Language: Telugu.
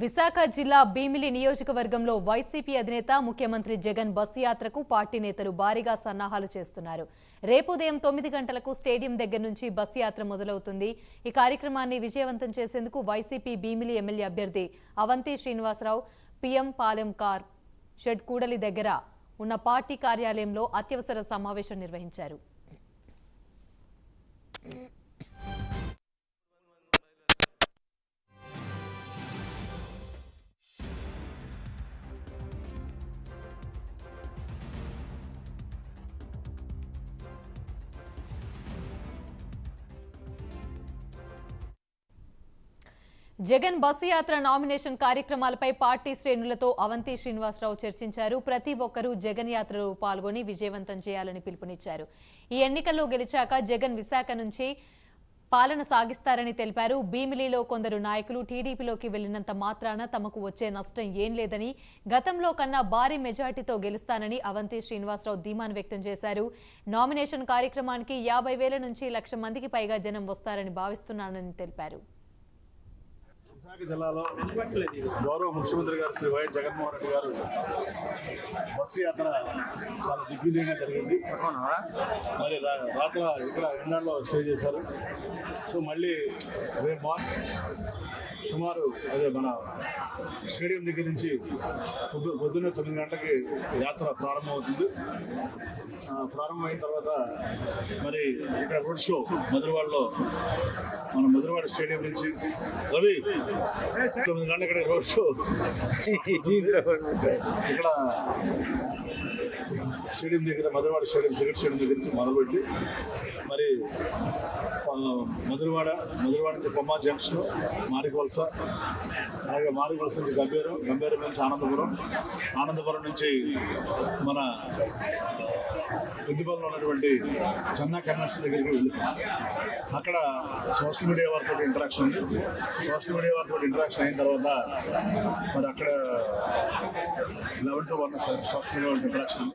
విశాఖ జిల్లా భీమిలి నియోజకవర్గంలో వైసీపీ అధినేత ముఖ్యమంత్రి జగన్ బస్సు యాత్రకు పార్టీ నేతలు భారీగా సన్నాహాలు చేస్తున్నారు. రేపు ఉదయం తొమ్మిది గంటలకు స్టేడియం దగ్గర నుంచి బస్సు యాత్ర మొదలవుతుంది. ఈ కార్యక్రమాన్ని విజయవంతం చేసేందుకు వైసీపీ భీమిలి ఎమ్మెల్యే అభ్యర్థి Avanthi Srinivasarao PM Palem car shed కూడలి దగ్గర ఉన్న పార్టీ కార్యాలయంలో అత్యవసర సమావేశం నిర్వహించారు. జగన్ బస్సు యాత్ర నామినేషన్ కార్యక్రమాలపై పార్టీ శ్రేణులతో అవంతి శ్రీనివాసరావు చర్చించారు. ప్రతి ఒక్కరూ జగన్ యాత్రలో పాల్గొని విజయవంతం చేయాలని పిలుపునిచ్చారు. ఈ ఎన్నికల్లో గెలిచాక జగన్ విశాఖ నుంచి పాలన సాగిస్తారని తెలిపారు. భీమిలిలో కొందరు నాయకులు టీడీపీలోకి వెళ్ళినంత మాత్రాన తమకు వచ్చే నష్టం ఏం లేదని గతంలో కన్నా భారీ మెజార్టీతో గెలుస్తానని అవంతి శ్రీనివాసరావు ధీమాను వ్యక్తం చేశారు. నామినేషన్ కార్యక్రమానికి యాభై వేల నుంచి లక్ష మందికి పైగా జనం వస్తారని భావిస్తున్నానని తెలిపారు. విశాఖ జిల్లాలో గౌరవ ముఖ్యమంత్రి గారు శ్రీ వైఎస్ జగన్మోహన్ రెడ్డి గారు బస్సు యాత్ర చాలా దిగ్విజయంగా జరిగింది. మరి రా- రాత్ర ఇక్కడ ఎన్నాళ్ళలో స్టే చేశారు. సో మళ్ళీ రేపు మార్చ్ సుమారు అదే మన స్టేడియం దగ్గర నుంచి పొద్దు పొద్దున్నే తొమ్మిది గంటలకి యాత్ర ప్రారంభమవుతుంది. ప్రారంభమైన తర్వాత మరి ఇక్కడ రోడ్ షో మధురవాడలో మన మధురవాడ స్టేడియం నుంచి. రవి తొమ్మిది గంటల ఇక్కడ రోడ్ షో. ఇక్కడ స్టేడియం దగ్గర మధురవాడ స్టేడియం క్రికెట్ స్టేడియం దగ్గర నుంచి మొదలుపెట్టి మధురవాడ మధురవాడ నుంచి కొమ్మ జంక్షన్ మారికొలస అలాగే మారికొలస నుంచి గంభీరం గంభీరం నుంచి ఆనందపురం ఆనందపురం నుంచి మన పెద్దపల్లిలో ఉన్నటువంటి చెన్నా కన్వెన్షన్ దగ్గరికి వెళ్తున్నాం అక్కడ సోషల్ మీడియా వారితో ఇంటరాక్షన్ ఉంది. సోషల్ మీడియా వారితో ఇంటరాక్షన్ అయిన తర్వాత మరి అక్కడ eleven to one social media interaction